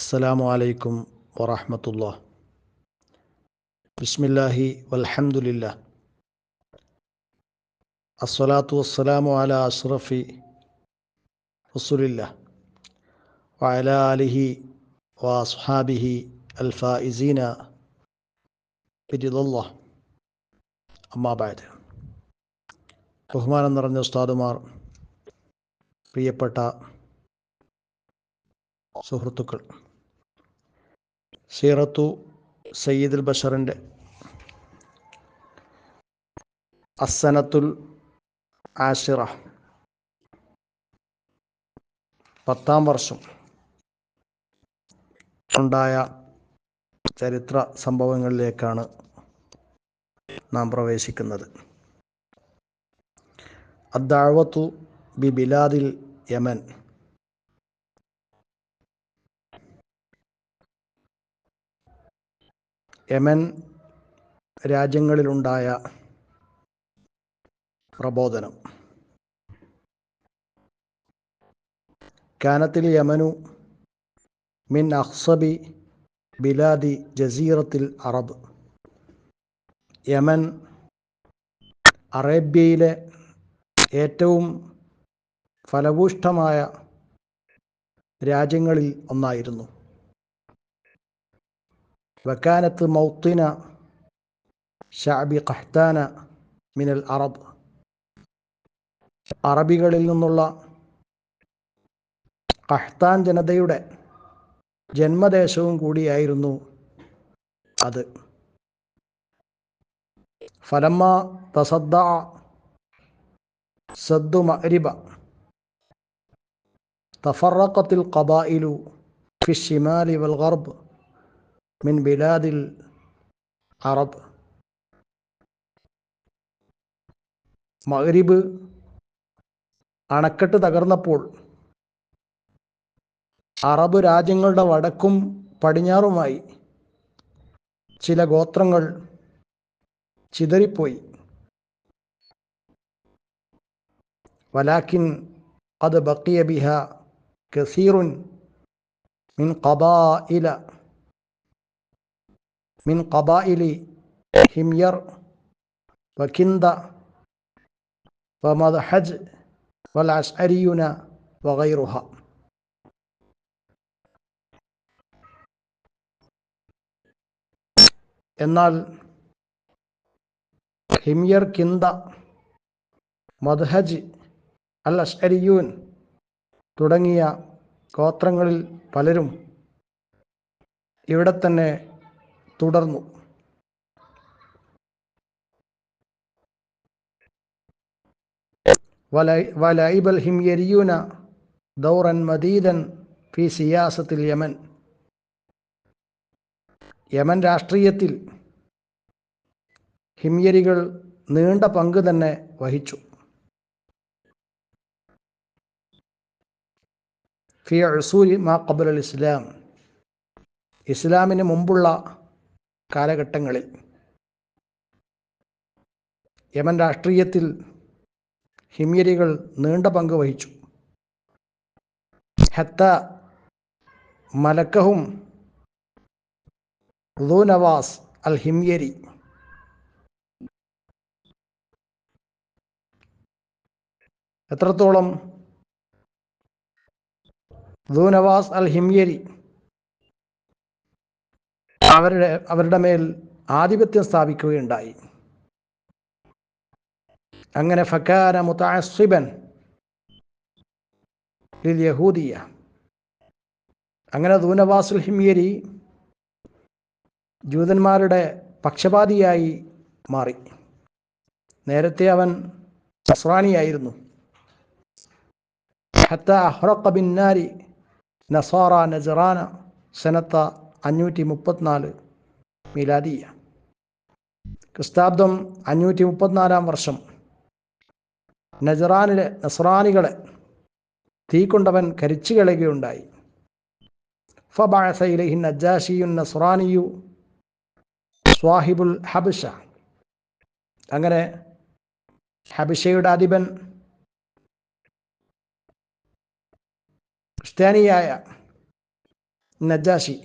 അസ്സലാമു അലൈക്കും വറഹമത്തുള്ള ബിസ്മില്ലാഹി വൽഹമുല്ല അസ്വലാത്തു വസ്സലാമു അല അഷ്റഫി റസുലില്ല വഅല അലിഹി വഅസ്ഹാബിഹി അൽഫായിസീന ബിരിദുള്ള അമ്മാബായത് ബഹുമാനം നിറഞ്ഞ ഉസ്താദുമാർ പ്രിയപ്പെട്ട സുഹൃത്തുക്കൾ സീറത്തു സയ്യിദുൽ ബഷറിന്റെ അസനത്തുൽ ആഷിറ. പത്താം വർഷം ഉണ്ടായ ചരിത്ര സംഭവങ്ങളിലേക്കാണ് നാം പ്രവേശിക്കുന്നത്. അദ്ദാവത്തു ബി ബിലാദിൽ യമൻ യമൻ രാജ്യങ്ങളിലുണ്ടായ പ്രബോധനം. കാനത്തിൽ യമനു മിൻ അഹ്സബി ബിലാദി ജസീറത്തിൽ അറബ്. യമൻ അറേബ്യയിലെ ഏറ്റവും ഫലഭൂഷ്ടമായ രാജ്യങ്ങളിൽ ഒന്നായിരുന്നു. വക്കാനത്ത് മൗത്തിന ഷാബി ഖഹ്താന മിനൽ അറബ് അറബികളിൽ നിന്നുള്ള ഖഹ്താൻ ജനതയുടെ ജന്മദേശവും കൂടിയായിരുന്നു അത് ഫലമ്മ തസദ്ദ സദ്ദു മഅരിബ تفرقت القبائل في الشمال والغرب من بلاد العرب മഗ്രിബ് അണക്കെട്ട് തകർന്നപ്പോൾ അറബ് രാജ്യങ്ങളുടെ വടക്കും പടിഞ്ഞാറുമായി ചില ഗോത്രങ്ങൾ ചിതറിപ്പോയി വലാക്കിൻ അത് ബക്കിയ ബിഹ കസീറുൻ മിൻ ഖബായില മിൻ കബായിലി ഹിംയർ വകിന്ദ വമദ്ഹജ് വൽഅസ്അരിയുന വഗൈറുഹ. എന്നാൽ ഹിംയർ കിന്ദ മദ്ഹജ് അൽ അഷ്അരിയൂൻ തുടങ്ങിയ ഗോത്രങ്ങളിൽ പലരും ഇവിടെ തന്നെ തുടർന്നു. വലൈബൽ ദൗറൻ മദീദൻ ഫി സിയാസത്തിൽ യമൻ. യമൻ രാഷ്ട്രീയത്തിൽ ഹിംയരികൾ നീണ്ട പങ്ക് തന്നെ വഹിച്ചു. ഫി അസൂരി മാ ഖബൽ ഇസ്ലാം. ഇസ്ലാമിന് മുമ്പുള്ള കാലഘട്ടങ്ങളിൽ യമൻ രാഷ്ട്രീയത്തിൽ ഹിമ്യരികൾ നീണ്ട പങ്ക് വഹിച്ചു. ഹത്ത മലക്കഹും നവാസ് അൽ ഹിമ്യരി എത്രത്തോളം ദൂനവാസ് അൽ ഹിമ്യരി അവരുടെ അവരുടെ മേൽ ആധിപത്യം സ്ഥാപിക്കുകയുണ്ടായി. അങ്ങനെ ഫക്കാര മുതാസിബൻ ലിയഹൂദിയ അങ്ങനെ ദൂനവാസുൽ ഹിമിയരി ജൂതന്മാരുടെ പക്ഷപാതിയായി മാറി. നേരത്തെ അവൻ നസ്രാനിയായിരുന്നു ഹത്ത അഹ്റഖ ബിന്നാരി നാരി നസാറ നജറാന സനത്ത അഞ്ഞൂറ്റി മുപ്പത്തിനാല് മിലാദിയ ക്രിസ്താബ്ദം അഞ്ഞൂറ്റി മുപ്പത്തിനാലാം വർഷം. നജറാനിലെ നസ്രാനികളെ തീ കൊണ്ടവൻ കരിച്ചു കളയുകയുണ്ടായി. ഫബാസയിലഹി നജാഷിയു നസ്രാനിയു സ്വാഹിബുൽ ഹബിഷ അങ്ങനെ ഹബിഷയുടെ അധിപൻ ക്രിസ്ത്യാനിയായ നജാഷി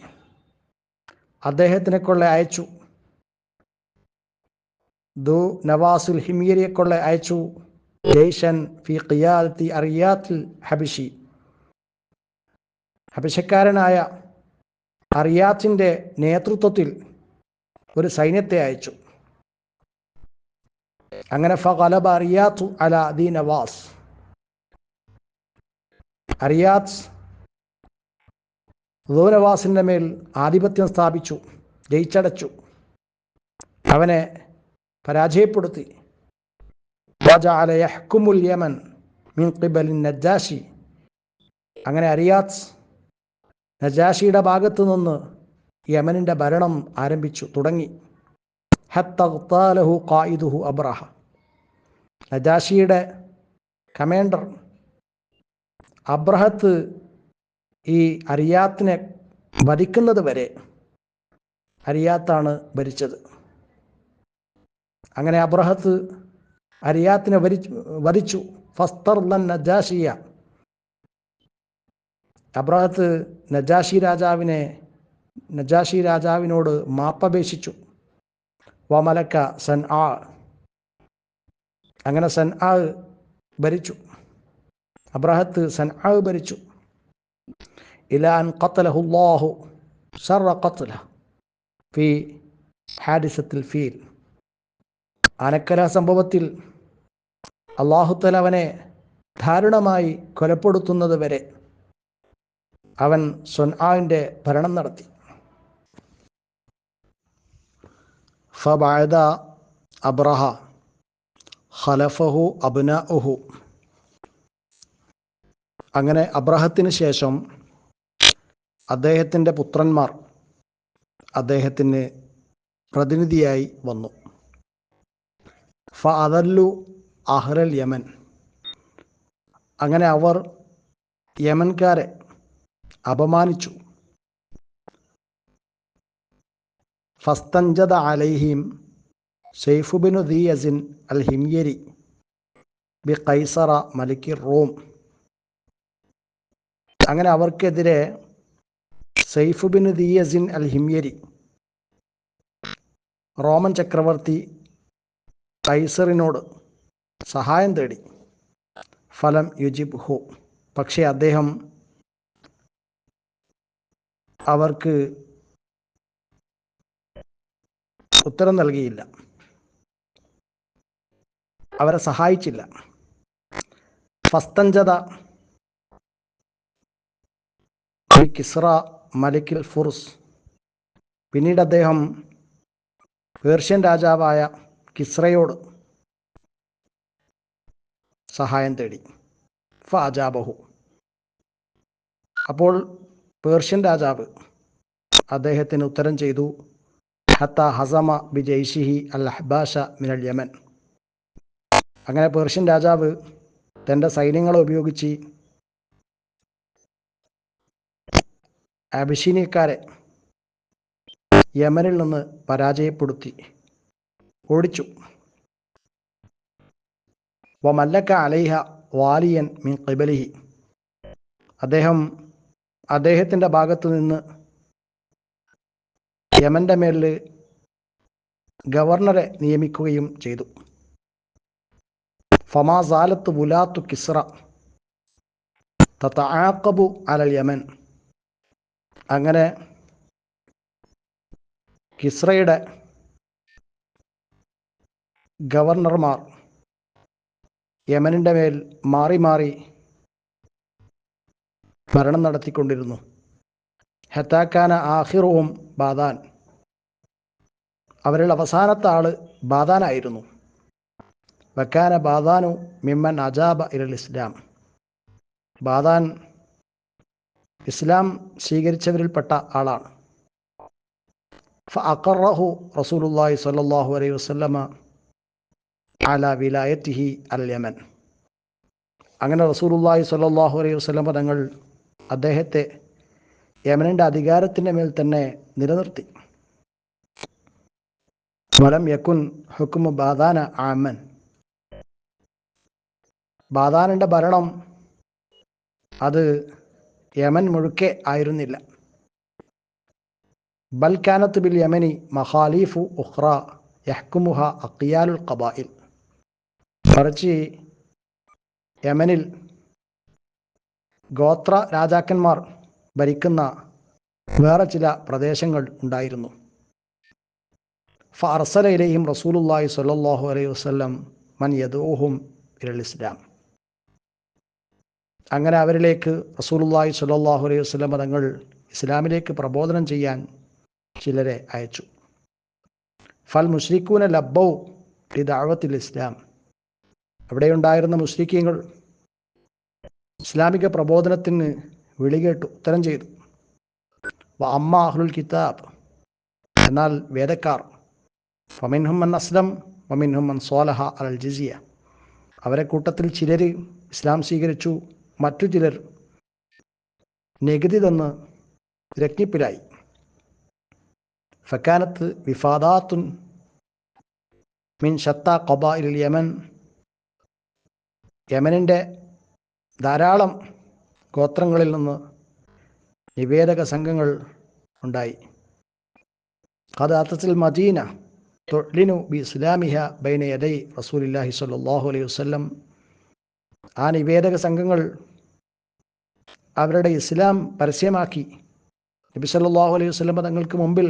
അദ്ദേഹത്തിനെ കൊള്ള അയച്ചു. ദു നവാസുൽ ഹിമീരിയെ കൊള്ള അയച്ചു. ജയ്ഷൻ ഖിയാദത്തി അറിയാത്തിൽ ഹബിഷി. ഹബിഷക്കാരനായ അറിയാത്തിന്റെ നേതൃത്വത്തിൽ ഒരു സൈന്യത്തെ അയച്ചു. അങ്ങനെ ഫലബ അറിയാത്തു അല ദി നവാസ്. അറിയാത്ത് ദൂനവാസിന്റെ മേൽ ആധിപത്യം സ്ഥാപിച്ചു ജയിച്ചടച്ചു. അവനെ പരാജയപ്പെടുത്തി. യഹ്കുമുൽ യമൻ മിൻ നജാഷി. അങ്ങനെ അറിയാത്ത് നജാഷിയുടെ ഭാഗത്തു നിന്ന് യമനിന്റെ ഭരണം ആരംഭിച്ചു തുടങ്ങി. ഖായിദുഹു അബ്രഹ. നജാഷിയുടെ കമാൻഡർ അബ്രഹത്ത് ഈ അറിയാത്തിനെ വധിക്കുന്നത് വരെ അരിയാത്താണ് ഭരിച്ചത്. അങ്ങനെ അബ്രഹത്ത് അരിയാത്തിനെ വരിച്ചു വധിച്ചു. ഫസ്തർലൻ നജാഷിയ. അബ്രഹത്ത് നജാഷി രാജാവിനെ നജാഷി രാജാവിനോട് മാപ്പപേക്ഷിച്ചു. വമലക്ക സൻ ആ. അങ്ങനെ സൻ ആ ഭരിച്ചു. അബ്രഹത്ത് സൻ ആ ഭരിച്ചു. ഇലാൻ الله. ഷറ قتله في حادثة ഫീൽ അനക്കര സംഭവത്തിൽ അള്ളാഹുത്തല അവനെ ധാരുണമായി കൊലപ്പെടുത്തുന്നത് വരെ അവൻ സൊൻആവിന്റെ ഭരണം നടത്തി. ഫബായദ അബ്രഹ ഖലഫഹു അബ്നാഉഹു. അങ്ങനെ അബ്രഹത്തിന് ശേഷം അദ്ദേഹത്തിന്റെ പുത്രന്മാർ അദ്ദേഹത്തിന് പ്രതിനിധിയായി വന്നു. ഫ അതല്ലു അഹ്റൽ യമൻ. അങ്ങനെ അവർ യമൻകാരെ അപമാനിച്ചു. ഫസ്തഞ്ചദ അലൈഹിം ദി ദിയസിൻ അൽ ഹിംയരി ബി കൈസറ മലിക്കി റോം. അങ്ങനെ അവർക്കെതിരെ സൈഫുബിൻ ദിയസിൻ അൽ ഹിമ്യരി റോമൻ ചക്രവർത്തി കൈസറിനോട് സഹായം തേടി. ഫലം യുജിബ് ഹു. പക്ഷേ അദ്ദേഹം അവർക്ക് ഉത്തരം നൽകിയില്ല. അവരെ സഹായിച്ചില്ല. ഫസ്തഞ്ചത കിസ്ര മലിക്കിൽ ഫുർസ്. പിന്നീട് അദ്ദേഹം പേർഷ്യൻ രാജാവായ കിസ്രയോട് സഹായം തേടി. ഫാജാബഹു. അപ്പോൾ പേർഷ്യൻ രാജാവ് അദ്ദേഹത്തിന് ഉത്തരം ചെയ്തു ഹത്ത ഹസമ ബി ജയ്ഷിഹി അൽ അഹ്ബാഷ മിനൽ യമൻ. അങ്ങനെ പേർഷ്യൻ രാജാവ് തന്റെ സൈന്യങ്ങളെ ഉപയോഗിച്ച് അബിഷീനിയക്കാരെ യമനിൽ നിന്ന് പരാജയപ്പെടുത്തി. ഓടിച്ചു. വമല്ലക്ക അലൈഹ വാലിയൻ മിൻ qiബലിഹി അദ്ദേഹം അദ്ദേഹത്തിന്റെ ഭാഗത്തു നിന്ന് യമന്റെ മേലിൽ ഗവർണറെ നിയമിക്കുകയും ചെയ്തു. ഫമാസാലത്ത് വുലാത്തു കിസ്ര ആക്കബു അലൽ യമൻ. അങ്ങനെ കിസ്രയുടെ ഗവർണർമാർ യമനിന്റെ മേൽ മാറി മാറി ഭരണം നടത്തിക്കൊണ്ടിരുന്നു. ഹത്താക്കാന ആഹിറുവും ബാദാൻ. അവരിൽ അവസാനത്തെ ആൾ ബാദാനായിരുന്നു വക്കാന ബാദാനു മിമ്മൻ അജാബ ഇരൽ ഇസ്ലാം. ബാദാൻ ഇസ്ലാം സ്വീകരിച്ചവരിൽപ്പെട്ട ആളാണ്. ഫഅഖറഹു റസൂലുല്ലാഹി സ്വല്ലല്ലാഹു അലൈഹി വസല്ലമ അല വിലായത്തിഹി അൽ യമൻ. അങ്ങനെ റസൂലുല്ലാഹി സ്വല്ലല്ലാഹു അലൈഹി വസല്ലമ തങ്ങൾ അദ്ദേഹത്തെ യമനിന്റെ അധികാരത്തിന്റെ മേൽ തന്നെ നിലനിർത്തി. വലം യക്കുൻ ഹുക്കുമു ബാദാന ആമൻ. ബാദാനിന്റെ ഭരണം അത് യമൻ മുഴുക്കെ ആയിരുന്നില്ല. ബൽക്കാനത്ത് ബിൽ യമനി മഹാലീഫു ഉഹ്റ യഹ്കുമുഹ അക്കിയാലുൽ ഖബായിൽ. മറിച്ച് യമനിൽ ഗോത്ര രാജാക്കന്മാർ ഭരിക്കുന്ന വേറെ ചില പ്രദേശങ്ങൾ ഉണ്ടായിരുന്നു. ഫർസലയിലെയും റസൂലുല്ലാഹി സ്വല്ലല്ലാഹു അലൈഹി വസല്ലം മൻ യദൂഹും ഇരൽ ഇസ്ലാം. അങ്ങനെ അവരിലേക്ക് റസൂലുള്ളാഹി സ്വല്ലല്ലാഹു അലൈഹി വസല്ലം തങ്ങൾ ഇസ്ലാമിലേക്ക് പ്രബോധനം ചെയ്യാൻ ചിലരെ അയച്ചു. ഫൽ മുഷ്രിഖൂന ലബ്ബൗ ഈ ദാവത്തിൽ ഇസ്ലാം. അവിടെയുണ്ടായിരുന്ന മുസ്ലിക്കീങ്ങൾ ഇസ്ലാമിക പ്രബോധനത്തിന് വിളികേട്ടു ഉത്തരം ചെയ്തു. അമ്മ അഹ്ലുൽ കിതാബ്. എന്നാൽ വേദക്കാർ ഫമിൻഹുമ്മൻ അസ്ലം വമിൻഹുമൻ സോലഹ അൽ ജിസിയ. അവരെ കൂട്ടത്തിൽ ചിലർ ഇസ്ലാം സ്വീകരിച്ചു മറ്റു ചിലർ നികുതി തന്ന് രജ്ഞിപ്പിലായി. ഫക്കാനത്ത് വിഫാദാത്തുൻ മിൻ ഷത്ത ഖബായിൽ യമൻ. യമനിന്റെ ധാരാളം ഗോത്രങ്ങളിൽ നിന്ന് നിവേദക സംഘങ്ങൾ ഉണ്ടായി. ഖദാത്തത്തിൽ മദീന തൊഴിലിനു ബി ഇസ്ലാമിഹ ബൈന യദൈ റസൂലില്ലാഹി സ്വല്ലല്ലാഹു അലൈഹി വസല്ലം ആ നിവേദക സംഘങ്ങൾ അവരുടെ ഇസ്ലാം പരസ്യമാക്കി. നബി സല്ലാഹു അലൈഹി വസല്ലം തങ്ങൾക്ക് മുമ്പിൽ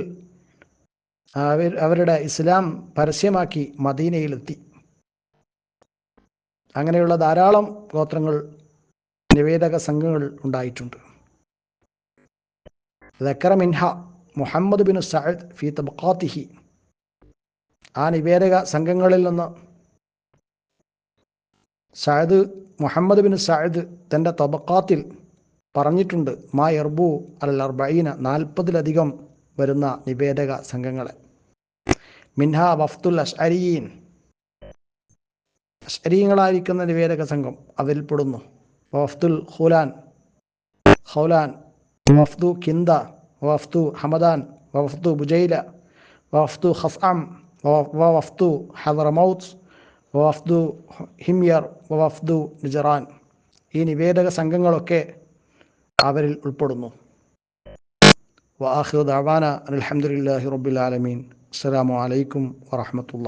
അവർ അവരുടെ ഇസ്ലാം പരസ്യമാക്കി മദീനയിലെത്തി. അങ്ങനെയുള്ള ധാരാളം ഗോത്രങ്ങൾ നിവേദക സംഘങ്ങൾ ഉണ്ടായിട്ടുണ്ട്. ദക്കറ മിൻഹ മുഹമ്മദ് ബിൻ സഅദ് ഫി തബ്ഖാത്തിഹി. ആ നിവേദക സംഘങ്ങളിൽ നിന്ന് സഅദ് മുഹമ്മദ് ബിൻ സഅദ് തന്റെ തബക്കാത്തിൽ പറഞ്ഞിട്ടുണ്ട് മാ എർബു അൽ അർബൈന നാൽപ്പതിലധികം വരുന്ന നിവേദക സംഘങ്ങളെ. മിൻഹ വഫ്തുൽ അഷ്അരിയീൻ അഷ്അരീങ്ങളായിരിക്കുന്ന നിവേദക സംഘം അവരിൽപ്പെടുന്നു വഫ്തുൽ ഖുലാൻ ഹൗലാൻ വഫ്തു കിന്ദ വഫ്തു ഹമദാൻ വഫ്തു ബുജൈല വഫ്തു ഖസ്അം വഫ്തു ഹദറമൗത്ത് വഫ്തു ഹിമ്യർ വഫ്ദു നിജറാൻ ഈ നിവേദക സംഘങ്ങളൊക്കെ അവരിൽ ഉൾപ്പെടുന്നു. വാഹിദ് ദാവാന അലഹമുല്ലാഹി റബുലാലമീൻ അസ്സാം വലൈക്കും വാഹമത്തുള്ള